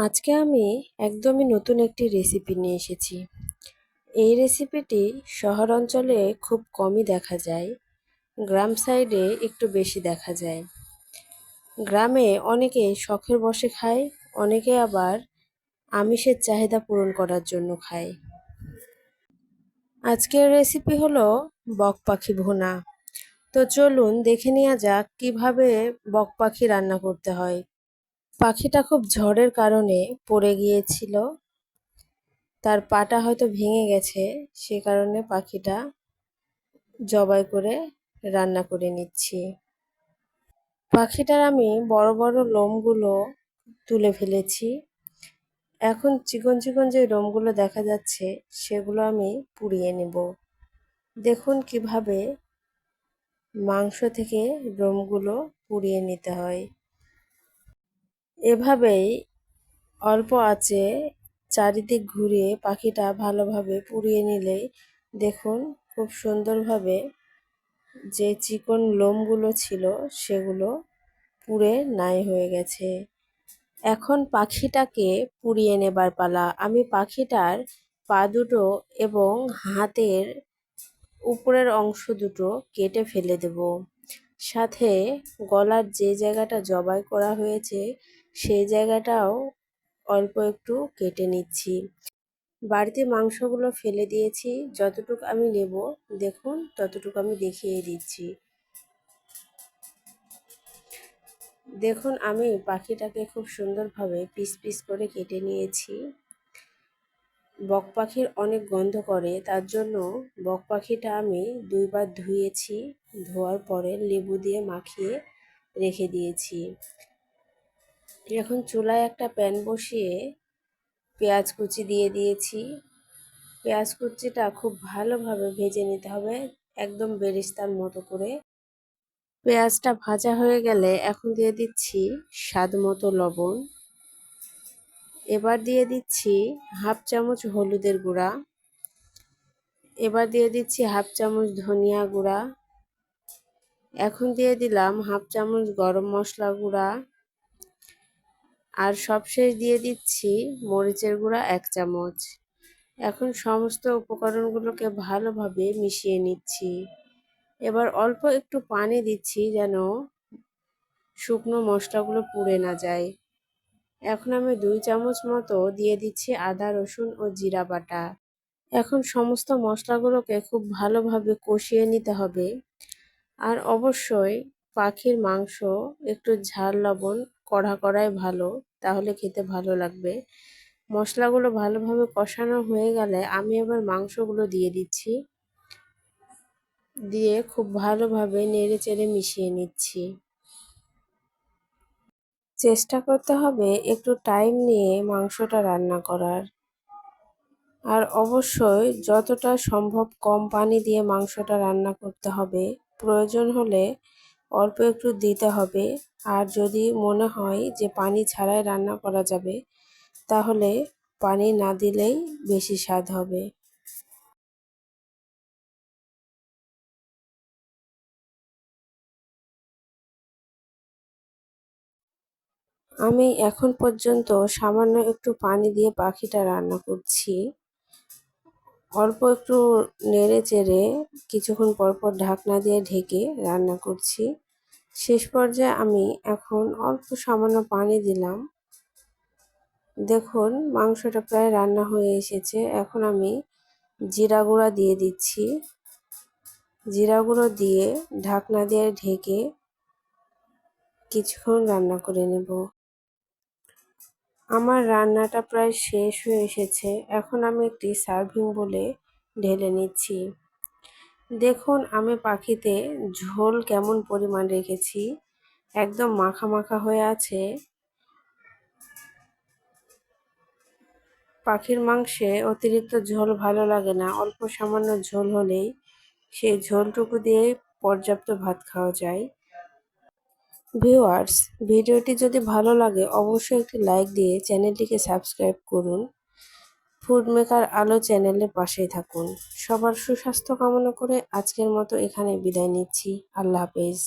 আজকে আমি একদমই নতুন একটি রেসিপি নিয়ে এসেছি। এই রেসিপিটি শহর অঞ্চলে খুব কমই দেখা যায়, গ্রাম সাইডে একটু বেশি দেখা যায়। গ্রামে অনেকে শখের বসে খায়, অনেকে আবার আমিষের চাহিদা পূরণ করার জন্য খায়। আজকের রেসিপি হলো বক পাখি ভুনা। তো চলুন দেখে নেওয়া যাক কীভাবে বক পাখি রান্না করতে হয়। পাখিটা খুব ঝড়ের কারণে পড়ে গিয়েছিল। তার পাটা হয়তো ভেঙে গেছে, সে কারণে পাখিটা জবাই করে রান্না করে নিচ্ছি। পাখিটার আমি বড় বড় লোমগুলো তুলে ফেলেছি। এখন চিকন চিকন যে লোমগুলো দেখা যাচ্ছে, সেগুলো আমি পুড়িয়ে নেব। দেখুন কীভাবে মাংস থেকে লোমগুলো পুড়িয়ে নিতে হয়। এভাবেই অল্প আঁচে চারিদিক ঘুরিয়ে পাখিটা ভালোভাবে পুড়িয়ে নিলেই দেখুন খুব সুন্দরভাবে যে চিকন লোমগুলো ছিল সেগুলো পুড়ে নাই হয়ে গেছে। এখন পাখিটাকে পুড়িয়ে নেবার পালা। আমি পাখিটার পা দুটো এবং হাতের উপরের অংশ দুটো কেটে ফেলে দেব। সাথে গলার যে জায়গাটা জবাই করা হয়েছে সেই জায়গাটাও অল্প একটু কেটে নিচ্ছি। বাড়িতে মাংসগুলো ফেলে দিয়েছি। যতটুকু আমি নেব, দেখুন, ততটুকু আমি দেখিয়ে দিচ্ছি। দেখুন, আমি পাখিটাকে খুব সুন্দরভাবে পিস পিস করে কেটে নিয়েছি। বক পাখির অনেক গন্ধ করে, তার জন্য বক পাখিটা আমি দুইবার ধুয়েছি, ধোয়ার পরে লেবু দিয়ে মাখিয়ে রেখে দিয়েছি। এখন চুলায় একটা প্যান বসিয়ে পেঁয়াজ কুচি দিয়ে দিয়েছি। পেঁয়াজ কুচিটা খুব ভালোভাবে ভেজে নিতে হবে, একদম বেরিস্তার মতো করে। পেঁয়াজটা ভাজা হয়ে গেলে এখন দিয়ে দিচ্ছি স্বাদ মতো লবণ। এবার দিয়ে দিচ্ছি হাফ চামচ হলুদের গুঁড়া। এবার দিয়ে দিচ্ছি হাফ চামচ ধনিয়া গুঁড়া। এখন দিয়ে দিলাম হাফ চামচ গরম মশলা গুঁড়া। আর সবশেষ দিয়ে দিচ্ছি মরিচের গুঁড়া এক চামচ। এখন সমস্ত উপকরণগুলোকে ভালোভাবে মিশিয়ে নিচ্ছি। এবার অল্প একটু পানি দিচ্ছি যেন শুকনো মশলাগুলো পুড়ে না যায়। এখন আমি দুই চামচ মতো দিয়ে দিচ্ছি আদা, রসুন ও জিরা বাটা। এখন সমস্ত মশলাগুলোকে খুব ভালোভাবে কষিয়ে নিতে হবে। আর অবশ্যই পাখির মাংস, একটু ঝাল লবণ কড়া কড়াই ভালো, তাহলে খেতে ভালো লাগবে। মশলাগুলো ভালোভাবে কষানো হয়ে গেলে আমি এবার মাংসগুলো দিয়ে দিচ্ছি। দিয়ে খুব ভালোভাবে নেড়ে চেড়ে মিশিয়ে নিচ্ছি। চেষ্টা করতে হবে একটু টাইম নিয়ে মাংসটা রান্না করার। আর অবশ্যই যতটা সম্ভব কম পানি দিয়ে মাংসটা রান্না করতে হবে। প্রয়োজন হলে অল্প একটু দিতে হবে। আর যদি মনে হয় যে পানি ছাড়াই রান্না করা যাবে, তাহলে পানি না দিলেই বেশি স্বাদ হবে। আমি এখন পর্যন্ত সামান্য একটু পানি দিয়ে পাখিটা রান্না করছি। অল্প একটু নেড়ে চেড়ে কিছুক্ষণ পর পর ঢাকনা দিয়ে ঢেকে রান্না করছি। শেষ পর্যায়ে আমি এখন অল্প সামান্য পানি দিলাম। দেখুন, মাংসটা প্রায় রান্না হয়ে এসেছে। এখন আমি জিরা গুঁড়া দিয়ে দিচ্ছি। জিরা গুঁড়ো দিয়ে ঢাকনা দিয়ে ঢেকে কিছুক্ষণ রান্না করে নেব। আমার রান্নাটা প্রায় শেষ হয়ে এসেছে। এখন আমি একটি সার্ভিং বলে ঢেলে নিচ্ছি। দেখুন, আমি পাখিতে ঝোল কেমন পরিমাণ রেখেছি। একদম মাখা মাখা হয়ে আছে। পাখির মাংসে অতিরিক্ত ঝোল ভালো লাগে না। অল্প সামান্য ঝোল হলেই সেই ঝোলটুকু দিয়ে পর্যাপ্ত ভাত খাওয়া যায়। ভিউয়ার্স, ভিডিওটি যদি ভালো লাগে, অবশ্যই একটি লাইক দিয়ে চ্যানেলটিকে সাবস্ক্রাইব করুন। ফুড মেকার আলো চ্যানেলের পাশেই থাকুন। সবার সুস্বাস্থ্য কামনা করে আজকের মতো এখানে বিদায় নিচ্ছি। আল্লাহ হাফেজ।